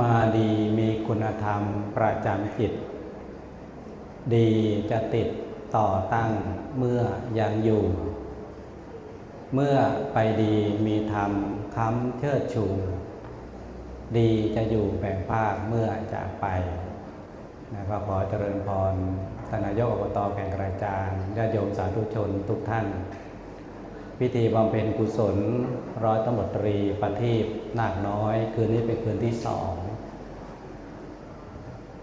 มาดีมีคุณธรรมประจำจิต ดีจะติดต่อตั้งเมื่อยังอยู่ เมื่อไปดีมีธรรมค้ำเชิดชู ดีจะอยู่แบ่งภาคเมื่อจากไปนะก็ขอเจริญพรทนายกอบตแก่งกระจานญาติโยมสาธุชนทุกท่าน พิธีบำเพ็ญกุศลร้อยตำรวจตรีประทีปนาคน้อย คืนนี้เป็นคืนที่สอง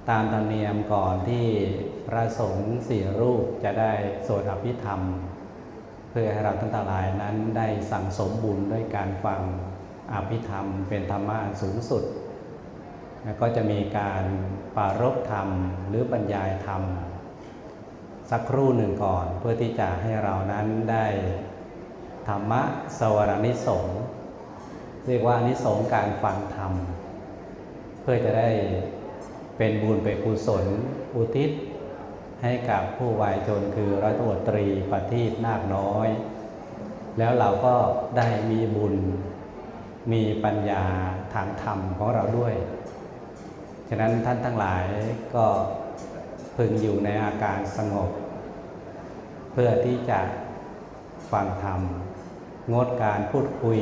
ตามธรรมเนียมก่อนที่พระสงฆ์สี่รูปจะได้สวดอภิธรรม เพื่อให้เราทั้งหลายนั้นได้สั่งสมบุญด้วยการฟังอภิธรรม เป็นธรรมะสูงสุด แล้วก็จะมีการปรารบธรรมหรือบรรยายธรรม สักครู่หนึ่งก่อนเพื่อที่จะให้เรานั้นได้ธรรมะสวรนิสงเรียกว่านิสงการฟังธรรม เพื่อจะได้ เป็นบุญเป็นกุศล อุทิศ ให้กับผู้วายชนคือร้อยตรวตรีปทีปนาคน้อย แล้วเราก็ได้มีบุญ มีปัญญาทางธรรมของเราด้วย ฉะนั้นท่านทั้งหลายก็พึงอยู่ในอาการสงบ เพื่อที่จะฟังธรรม งดการพูดคุย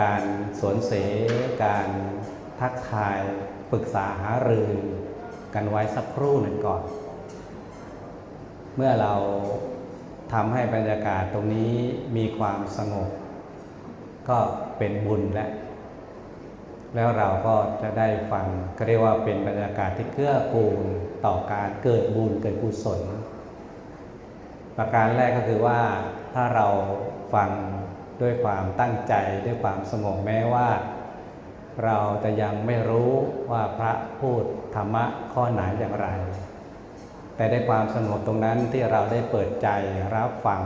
การสวนเส การทักทาย ปรึกษาหารือกันไว้สักครู่หนึ่งก่อน เมื่อเราทำให้บรรยากาศตรงนี้มีความสงบ ก็เป็นบุญแล้วแล้วเราก็จะได้ฟังก็เรียกว่าเป็นบรรยากาศที่เกื้อกูลต่อการเกิดบุญเกิดกุศล ประการแรกก็คือว่าถ้าเราฟังด้วยความตั้งใจด้วยความสงบแม้ว่า เราจะยังไม่รู้ว่าพระพูดธรรมะข้อไหนอย่างไร แต่ในความสงบตรงนั้นที่เราได้เปิดใจรับฟัง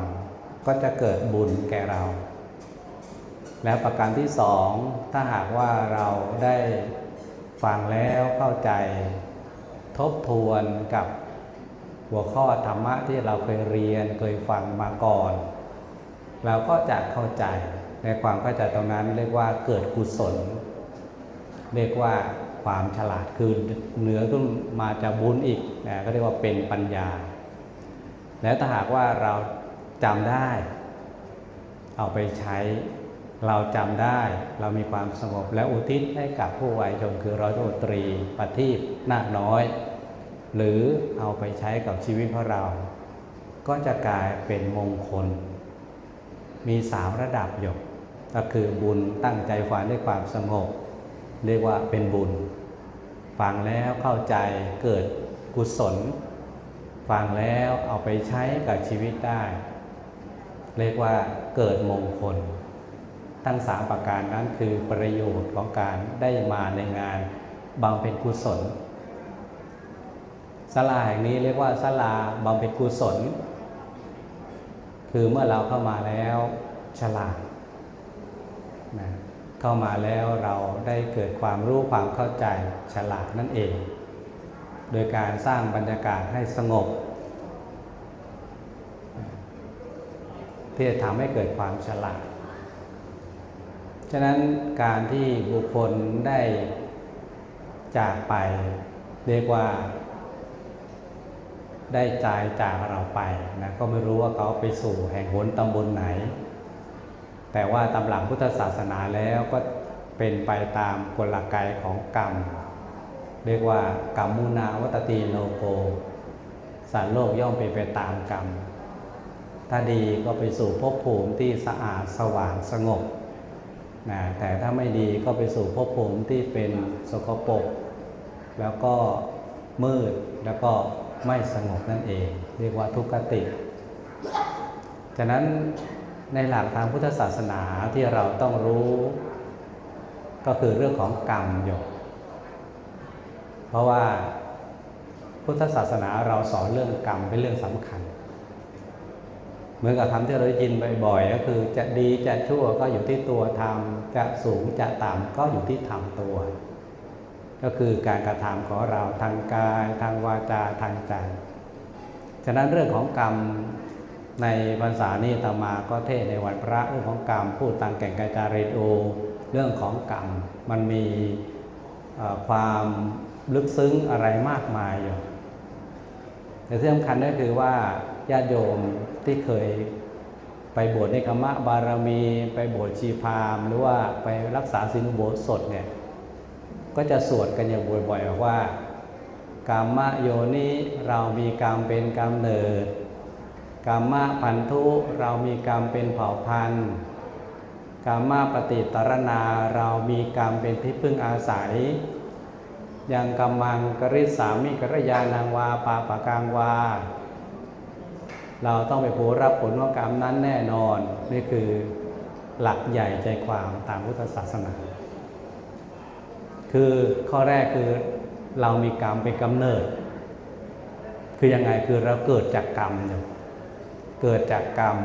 ก็จะเกิดบุญแก่เรา แล้วประการที่สองถ้าหากว่าเราได้ฟังแล้วเข้าใจ ทบทวนกับหัวข้อธรรมะที่เราเคยเรียนเคยฟังมาก่อน เราก็จะเข้าใจในความเข้าใจตรงนั้นเรียกว่าเกิดกุศล เรียกว่าความฉลาดคือเหนือขึ้นมาจากบุญอีกนะก็เรียกว่าเป็นปัญญา แล้วถ้าหากว่าเราจำได้ เอาไปใช้เราจำได้เรามีความสงบและอุทิศให้กับผู้วัยชนคือร้อยตตรีปทีปนาคน้อย หรือเอาไปใช้กับชีวิตของเรา ก็จะกลายเป็นมงคล มีสามระดับหยกก็คือบุญตั้งใจฟังด้วยความสงบ เรียกว่าเป็นบุญ ฟังแล้วเข้าใจเกิดกุศล ฟังแล้วเอาไปใช้กับชีวิตได้ เรียกว่าเกิดมงคล ทั้งสามประการนั้นคือประโยชน์ของการได้มาในงานบำเพ็ญกุศลศาลาแห่งนี้เรียกว่าศาลาบำเพ็ญกุศล คือเมื่อเราเข้ามาแล้วฉลาดนะ เข้ามาแล้วเราได้เกิดความรู้ความเข้าใจฉลาดนั่นเอง โดยการสร้างบรรยากาศให้สงบ ที่จะทำให้เกิดความฉลาด ฉะนั้นการที่บุคคลได้จากไปเรียกว่า ได้ใจายจากเราไปนะก็ไม่รู้ว่าเขาไปสู่แห่งหนตำบลไหน แต่ว่าตำหลังพุทธศาสนาแล้วก็เป็นไปตามกลไกของกรรม เรียกว่ากรรมุนาวัตตีโลโกสัตว์โลกย่อมเป็นไปตามกรรม ถ้าดีก็ไปสู่ภพภูมิที่สะอาดสว่างสงบนะแต่ถ้าไม่ดีก็ไปสู่ภพภูมิที่เป็นสกปรกแล้วก็มืดแล้วก็ไม่สงบนั่นเอง เรียกว่าทุกขติ ฉะนั้น ในหลักทางพุทธศาสนาที่เราต้องรู้ ก็คือเรื่องของกรรมโยกเพราะว่าพุทธศาสนาเราสอนเรื่องกรรมเป็นเรื่องสำคัญ เหมือนกับคำที่เราได้ยินบ่อยๆ ก็คือจะดีจะชั่วก็อยู่ที่ตัวทำจะสูงจะต่ำก็อยู่ที่ทำตัว ก็คือการกระทำของเราทางกาย ทางวาจาทางใจฉะนั้นเรื่องของกรรม ในภาษานี้ตมาก็เทศในวันพระเรื่องของกรรมพูดตังแก่งกาจาเรโอเรื่องของกรรมมันมีความลึกซึ้งอะไรมากมายอยู่แต่ที่สำคัญก็คือว่าญาติโยมที่เคยไปบวชในกรรมะบารมี ไปบวชชีพามหรือว่าไปรักษาศีลโบสถเนี่ยก็จะสวดกันอย่างบ่อยๆว่ากรรมะโยนิเรามีกรรมเป็นกรรมเนิด กรรมะพันธุเรามีกรรมเป็นเผ่าพันธุ์กรรมะปฏิตรณาเรามีกรรมเป็นที่พึ่งอาศัย ยังกำมังกริสามิกรยานางวาปาปะกางวา เราต้องไปผู้รับผลของกรรมนั้นแน่นอน นี่คือหลักใหญ่ใจความตามพุทธศาสนา คือข้อแรกคือเรามีกรรมเป็นกำเนิด คือยังไงคือเราเกิดจากกรรมอยู่ เกิดจากกรรม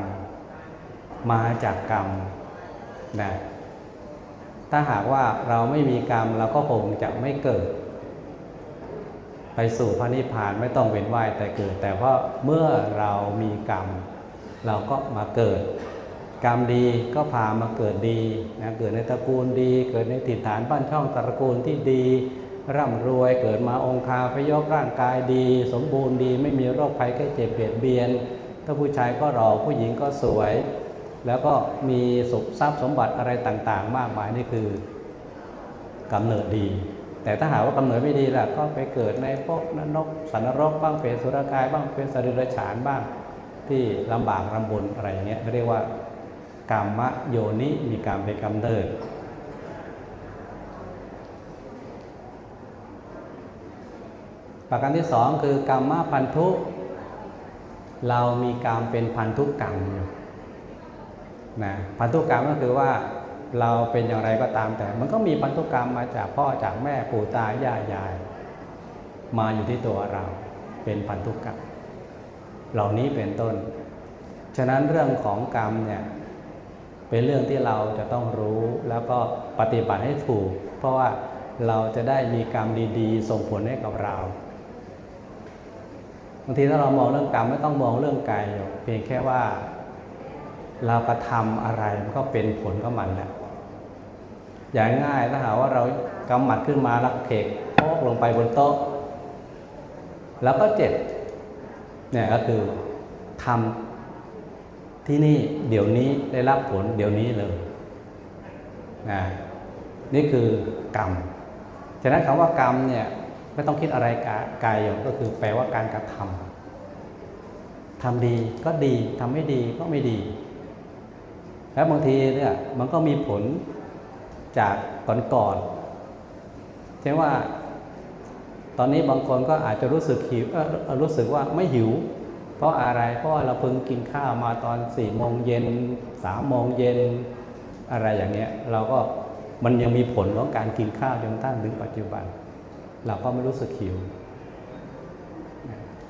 มาจากกรรมนะถ้าหากว่าเราไม่มีกรรมเราก็คงจะไม่เกิด ไปสู่พระนิพพานไม่ต้องเวียนว่ายแต่เกิด แต่เพราะเมื่อเรามีกรรม เราก็มาเกิด กรรมดีก็พามาเกิดดีนะเกิดในตระกูลดี เกิดในถิ่นฐานบ้านช่องตระกูลที่ดี ร่ำรวยเกิดมาองคาพยพร่างกายดี สมบูรณ์ดี ไม่มีโรคภัยแค่เจ็บเบียดเบียน ถ้าผู้ชายก็หล่อผู้หญิงก็สวย แล้วก็มีสุขทรัพย์สมบัติอะไรต่าง ๆ มากมายนี่คือกำเนิดดี แต่ถ้าหาว่ากำเนิดไม่ดีล่ะก็ไปเกิดในพวกนรกสันนรกบ้างเป็นสุรกาย บ้างเป็นสตว์เดรัจฉานบ้าง ที่ลำบากลำบนอะไรอย่างเงี้ยเรียกว่ากรรมโยนิมีกรรมเป็นกำเนิดประการที่สองคือกรรมพันธุ เรามีกรรมเป็นพันธุกรรมอยู่นะพันธุกรรมก็คือว่าเราเป็นอย่างไรก็ตามแต่ มันก็มีพันธุกรรมมาจากพ่อจากแม่ปู่ตายายยาย มาอยู่ที่ตัวเราเป็นพันธุกรรม เหล่านี้เป็นต้น ฉะนั้นเรื่องของกรรมเนี่ยเป็นเรื่องที่เราจะต้องรู้แล้วก็ปฏิบัติให้ถูก เพราะว่าเราจะได้มีกรรมดี ๆ ส่งผลให้กับเราางทีถ้าเรามองเรื่องกรรมไม่ต้องมองเรื่องกายเพียงแค่ว่า เรากระทำอะไรมันก็เป็นผลของมันแหละอย่างง่ายถ้าหากว่าเรากำหมัดขึ้นมาแล้วเขกโพกลงไปบนโต๊ะ แล้วก็เจ็บเนี่ยก็คือทำที่นี่เดี๋ยวนี้ได้รับผลเดี๋ยวนี้เลยนะนี่คือกรรม ฉะนั้นคำว่ากรรมเนี่ย ไม่ต้องคิดอะไรกายอย่างก็คือแปลว่าการกระทำทำดีก็ดีทำไม่ดีก็ไม่ดี แล้วบางทีเนี่ยมันก็มีผลจากก่อนๆเช่นว่าตอนนี้บางคนก็อาจจะรู้สึกหิวรู้สึกว่าไม่หิว เพราะอะไรเพราะเราเพิ่งกินข้าวมาตอนสี่โมงเย็นสามโมงเย็นอะไรอย่างเงี้ยเราก็มันยังมีผลของการกินข้าวจนตั้งถึงปัจจุบัน เราก็ไม่รู้สึกหิว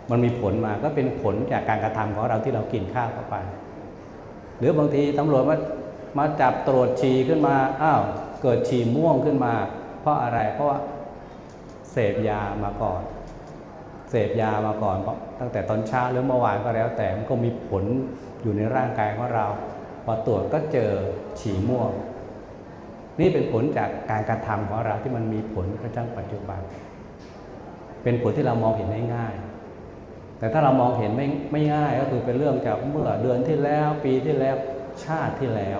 มันมีผลมาก็เป็นผลจากการกระทำของเราที่เรากินข้าวเข้าไป หรือบางทีตำรวจมามาจับตรวจฉี่ขึ้นมา อ้าว เกิดฉี่ม่วงขึ้นมา เพราะอะไร เพราะว่าเสพยามาก่อน เสพยามาก่อน ตั้งแต่ตอนเช้าหรือเมื่อวานก็แล้ว แต่มันก็มีผลอยู่ในร่างกายของเรา พอตรวจก็เจอฉี่ม่วง นี่เป็นผลจากการกระทำของเราที่มันมีผลกระทั่งปัจจุบัน เป็นผลที่เรามองเห็นได้ง่าย แต่ถ้าเรามองเห็นไม่ไม่ง่ายก็คือเป็นเรื่องจากเมื่อเดือนที่แล้วปีที่แล้วชาติที่แล้ว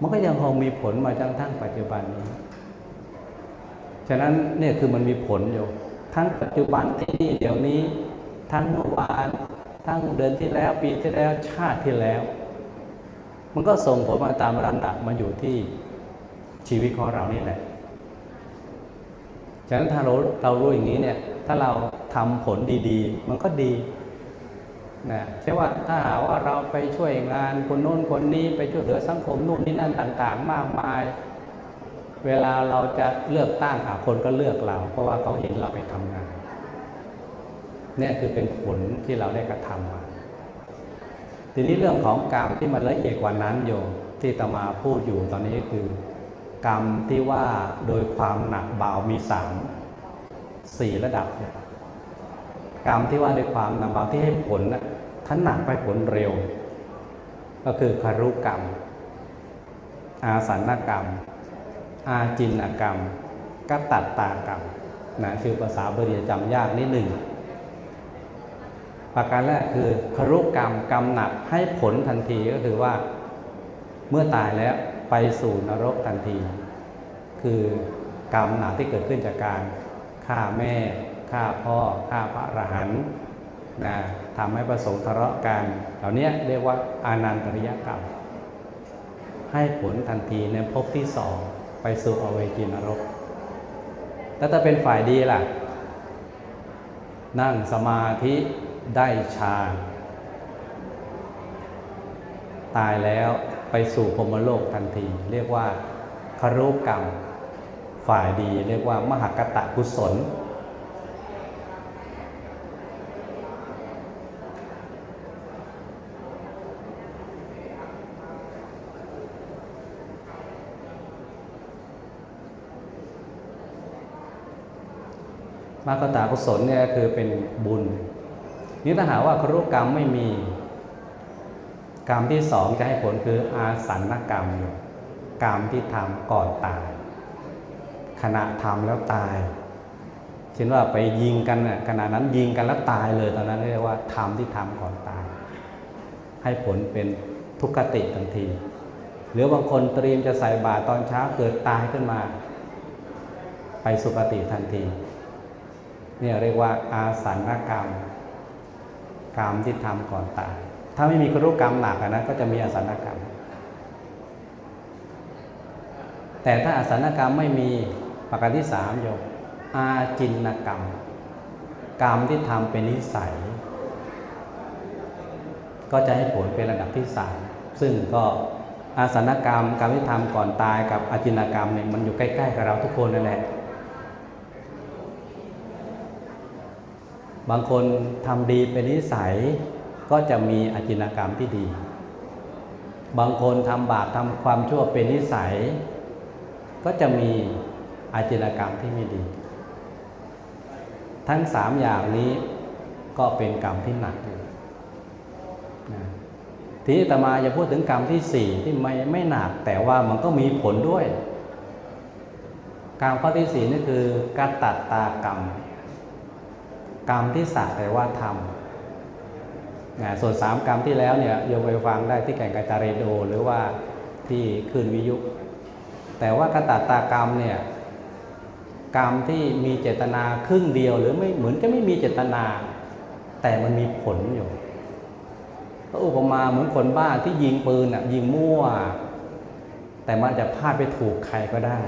มันก็ยังคงมีผลมาจนทั้งปัจจุบันนี้ ฉะนั้นเนี่ยคือมันมีผลอยู่ ทั้งปัจจุบันที่นี่เดี๋ยวนี้ ทั้งเมื่อวาน ทั้งเดือนที่แล้ว ปีที่แล้วชาติที่แล้ว มันก็ส่งผลมาตามลำดับมาอยู่ที่ชีวิตของเรานี่แหละ ฉะนั้นถ้าเราเรารู้อย่างนี้เนี่ย ถ้าเราทำผลดีๆ มันก็ดีนะใช่ว่าถ้าหาว่าเราไปช่วยงานคนโน้นคนนี้ไปช่วยเหลือสังคมนู่นนี่นั่นต่าง ๆ มากมาย เวลาเราจะเลือกตั้งหาคนก็เลือกเรา เพราะว่าเขาเห็นเราไปทำงาน เนี่ยคือเป็นผลที่เราได้กระทำมา ทีนี้เรื่องของกรรมที่มันละเอียดกว่านั้นโยมที่ตมาพูดอยู่ตอนนี้คือ กรรมที่ว่าโดยความหนักเบามีสามสี่ระดับกรรมที่ว่าด้วยความหนักเบาที่ให้ผลนะถ้าหนักไปผลเร็ว ก็คือคารุกรรม อาสันนกรรม อาจินกรรมกัตตัตตากรรมนะชื่อภาษาบาลีจำยากนิดหนึ่ง ประการแรกคือครุกรรมกรรมหนักให้ผลทันทีก็คือว่า เมื่อตายแล้วไปสู่นรกทันที คือกรรมหนักที่เกิดขึ้นจากการฆ่าแม่ฆ่าพ่อฆ่าพระอรหันต์นะทำให้ประสงค์ทะเลาะกัน เหล่านี้เรียกว่าอานันตริยกรรม ให้ผลทันทีในภพที่สองไปสู่อเวจีนรกแล้วถ้าเป็นฝ่ายดีล่ะ นั่งสมาธิ ได้ฌานตายแล้วไปสู่พรมโลกทันที เรียกว่าคารุกรรม ฝ่ายดีเรียกว่ามหากตะกุศลมากตากุศลเนี่ยคือเป็นบุญ นี่ถ้าหากว่าครุกรรมไม่มี กรรมที่สองจะให้ผลคืออาสันนกรรมอยู่กรรมที่ทำก่อนตาย ขณะทำแล้วตายเช่นว่าไปยิงกันน่ะขณะนั้นยิงกันแล้วตายเลยตอนนั้นเรียกว่าทำที่ทำก่อนตาย ให้ผลเป็นทุกขติทันที หรือบางคนเตรียมจะใส่บาตรตอนเช้าเกิดตายขึ้นมา ไปสุคติทันทีเนี่ยเรียกว่าอาสันนกรรม กรรมที่ทำก่อนตาย ถ้าไม่มีครุกรรมหนักนะก็จะมีอสันกรรม แต่ถ้าอสันกรรมไม่มีประการที่สามโยมอาจินกรรม กรรมที่ทำเป็นนิสัย ก็จะให้ผลเป็นระดับที่สามซึ่งก็อาสันกรรมกรรมที่ทำก่อนตายกับอาจินกรรมเนี่ยมันอยู่ใกล้ ๆ กับเราทุกคนนั่นแหละ บางคนทำดีเป็นนิสัยก็จะมีอาจินกรรมที่ดี บางคนทำบาปทำความชั่วเป็นนิสัย ก็จะมีอาจินกรรมที่ไม่ดี ทั้งสามอย่างนี้ก็เป็นกรรมที่หนักอยู่ทีนี้อาตมาจะพูดถึงกรรมที่สี่ที่ไม่ไม่หนักแต่ว่ามันก็มีผลด้วย กรรมข้อที่สี่นี่คือการตัดตากรรม กรรมที่สักแต่ว่าทำนะส่วนสามกรรมที่แล้วเนี่ยโยมไปฟังได้ที่แก่งกาจาเรโด หรือว่าที่คืนวิยุแต่ว่ากตัตตากรรมเนี่ยกรรมที่มีเจตนาครึ่งเดียวหรือไม่เหมือนจะไม่มีเจตนา แต่มันมีผลอยู่ก็อุปมาเหมือนคนบ้าที่ยิงปืนอะยิงมั่ว แต่มันจะพลาดไปถูกใครก็ได้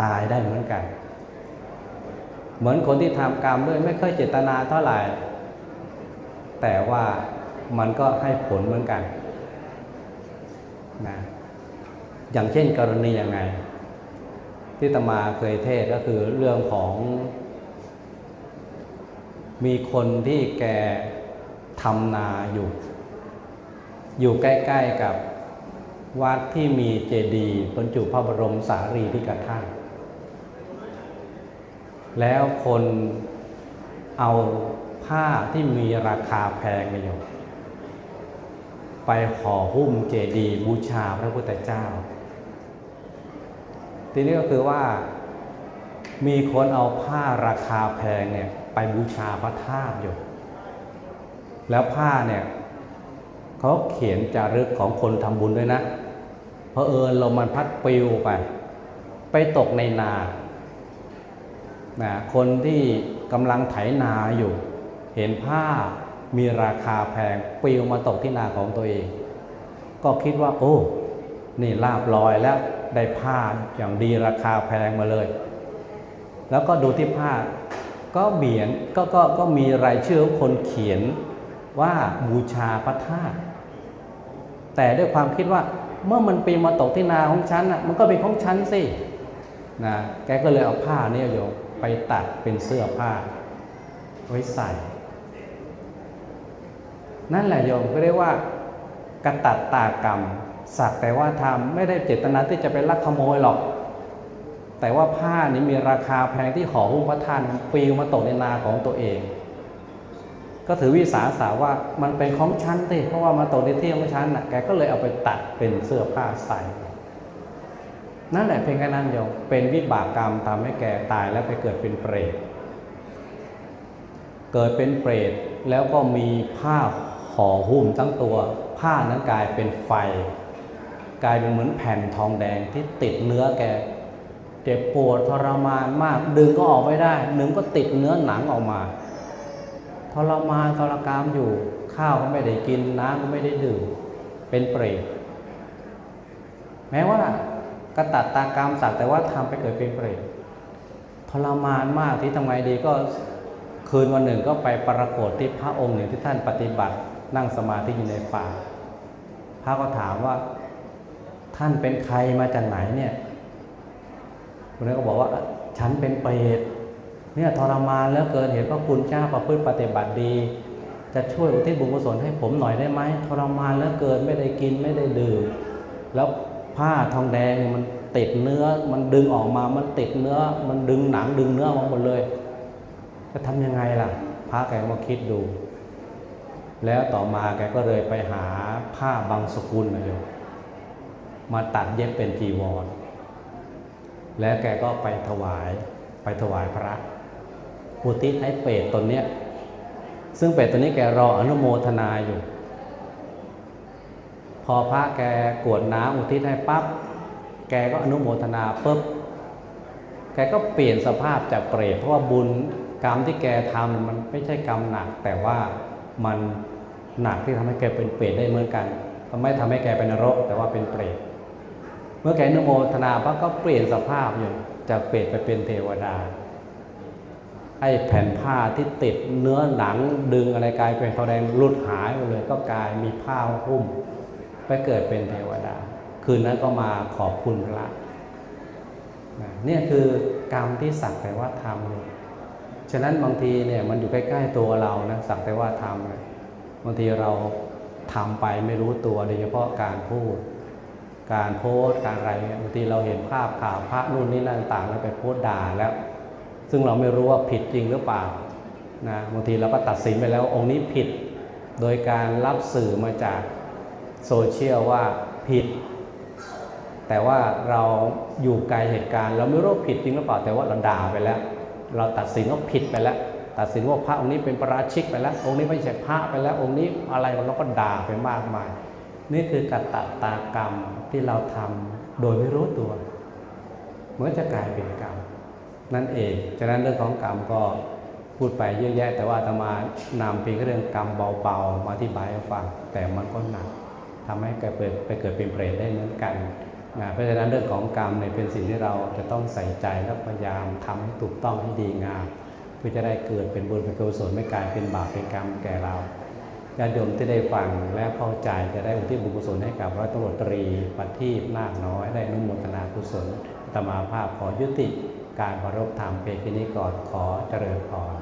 ตายได้เหมือนกัน เหมือนคนที่ทำกรรมด้วยไม่ค่อยเจตนาเท่าไหร่ แต่ว่ามันก็ให้ผลเหมือนกันนะอย่างเช่นกรณียังไง ที่ตมาเคยเทศก็คือเรื่องของ มีคนที่แกทำนาอยู่ อยู่ใกล้ ๆกับวัดที่มีเจดีย์บรรจุพระบรมสารีริกธาตุ แล้วคนเอาผ้าที่มีราคาแพงเนี่ยโยมไปห่อหุ้มเจดีย์บูชาพระพุทธเจ้า ทีนี้ก็คือว่ามีคนเอาผ้าราคาแพงเนี่ยไปบูชาพระธาตุอยู่ แล้วผ้าเนี่ยเขาเขียนจารึกของคนทำบุญด้วยนะเพราะเอิญลมมันพัดปลิวไป ไปตกในนา นะคนที่กำลังไถนาอยู่ เห็นผ้ามีราคาแพงปลิวมาตกที่นาของตัวเอง ก็คิดว่า โอ้ นี่ลาบลอยแล้วได้ผ้าอย่างดีราคาแพงมาเลย แล้วก็ดูที่ผ้าก็เบียนก็ก็ก็มีรายชื่อคนเขียนว่าบูชาพระธาตุแต่ด้วยความคิดว่าเมื่อมันปีมาตกที่นาของฉันอะมันก็เป็นของฉันสินะแกก็เลยเอาผ้านี่โยม ไปตัดเป็นเสื้อผ้า ไว้ใส่ นั่นแหละโยมก็เรียกว่ากระตัดตากรรม สักแต่ว่าทำไม่ได้เจตนาที่จะไปลักขโมยหรอก แต่ว่าผ้านี้มีราคาแพงที่ห่อหุ้มพระธาตุปลิวมาตกในนาของตัวเอง ก็ถือวิสาสะว่ามันเป็นของฉันสิเพราะว่ามาตกในที่ของฉันน่ะแกก็เลยเอาไปตัดเป็นเสื้อผ้าใส่ นั่นแหละเพียงแค่นั้นโยมเป็นวิบากกรรมทำให้แกตายแล้วไปเกิดเป็นเปรต เกิดเป็นเปรตแล้วก็มีผ้าห่อหุ้มทั้งตัว ผ้านั้นกลายเป็นไฟ กลายเป็นเหมือนแผ่นทองแดงที่ติดเนื้อแกเจ็บปวดทรมานมาก ดึงก็ออกไม่ได้ดึงก็ติดเนื้อหนังออกมาทรมานทรกรรมอยู่ข้าวก็ไม่ได้กินน้ำก็ไม่ได้ดื่มเป็นเปรตแม้ว่า กระตัดตากรรมสักแต่ว่าทำไปเกิดเป็นเปรตทรมานมากที่ทำไงดีก็คืนวันหนึ่งก็ไปปรากฏที่พระองค์หนึ่งที่ท่านปฏิบัติ นั่งสมาธิอยู่ในป่า พระก็ถามว่าท่านเป็นใครมาจากไหนเนี่ยคนนั้นก็บอกว่าฉันเป็นเปรตเนี่ยทรมานแล้วเกินเห็นพระคุณเจ้าประพฤติปฏิบัติดี จะช่วยอุทิศบุญกุศลให้ผมหน่อยได้ไหมทรมานแล้วเกินไม่ได้กินไม่ได้ดื่ม แล้ว ผ้าทองแดงเนี่ยมันติดเนื้อ มันดึงออกมา มันติดเนื้อ มันดึงหนังดึงเนื้อมาหมดเลย จะทำยังไงล่ะ พระแกก็มาคิดดู แล้วต่อมาแกก็เลยไปหาผ้าบางสกุลนะโยมาตัดเย็บเป็นจีวร แล้วแกก็ไปถวาย ไปถวายพระอุทิศให้เปรตตนเนี้ย ซึ่งเปรตตัวนี้แกรออนุโมทนาอยู่ พอพระแกกวดน้ำอุทิศให้ปั๊บแกก็อนุโมทนาปุ๊บแกก็เปลี่ยนสภาพจากเปรตเพราะว่าบุญกรรมที่แกทำมันไม่ใช่กรรมหนัก แต่ว่ามันหนักที่ทำให้แกเป็นเปรตได้เหมือนกันมันไม่ทำให้แกเป็นนรก แต่ว่าเป็นเปรตเมื่อแกอนุโมทนาปั๊บก็เปลี่ยนสภาพอยู่จากเปรตไปเป็นเทวดาไอ้แผ่นผ้าที่ติดเนื้อหนังดึงอะไรกลายเป็นทองแดงหลุดหายไปเลยก็กลายมีผ้าหุ้ม ไปเกิดเป็นเทวดา คืนนั้นก็มาขอบคุณพระนะเนี่ยคือกรรมที่สักแต่ว่าทำอยู่ฉะนั้นบางทีเนี่ยมันอยู่ใกล้ ๆ ตัวเรานะสักแต่ว่าทำเนี่ยบางทีเราทำไปไม่รู้ตัวโดยเฉพาะการพูด การโพสต์การอะไรบางทีเราเห็นภาพข่าวพระนู่นนี่นั่นต่างแล้วไปโพสต์ด่าแล้ว ซึ่งเราไม่รู้ว่าผิดจริงหรือเปล่านะบางทีเราก็ตัดสินไปแล้วองค์นี้ผิด โดยการรับสื่อมาจาก โซเชียลว่าผิด แต่ว่าเราอยู่ไกลเหตุการณ์ เราไม่รู้ผิดจริงหรือเปล่าแต่ว่าเราด่าไปแล้ว เราตัดสินว่าผิดไปแล้ว ตัดสินว่าพระองค์นี้เป็นประราชิกไปแล้ว องค์นี้ไม่ใช่พระไปแล้ว องค์นี้อะไรเราก็ด่าไปมากมาย นี่คือกัตตตากรรมที่เราทำโดยไม่รู้ตัวเหมือนจะกลายเป็นกรรมนั่นเองฉะนั้นเรื่องของกรรมก็พูดไปเยอะแยะ แต่ว่าอาตมานำเพียงเรื่องกรรมเบาๆ มาอธิบายให้ฟังแต่มันก็หนัก ทำให้เกิดไปเกิดเป็นเปรตได้เหมือนกันนะเพราะฉะนั้นเรื่องของกรรมเนี่ยเป็นสิ่งที่เราจะต้องใส่ใจและพยายามทำให้ถูกต้องให้ดีงามเพื่อจะได้เกิดเป็นบุญเป็นกุศลไม่กลายเป็นบาปเป็นกรรมแก่เราญาติโยมที่ได้ฟังและเข้าใจจะได้อุทิศบุญกุศลให้กับร้อยตำรวจตรีปฏิบนาคน้อยได้นุโมทนากุศลตมาภาพขอยุติการประรบธรรมเพียงแค่นี้ก่อนขอเจริญพร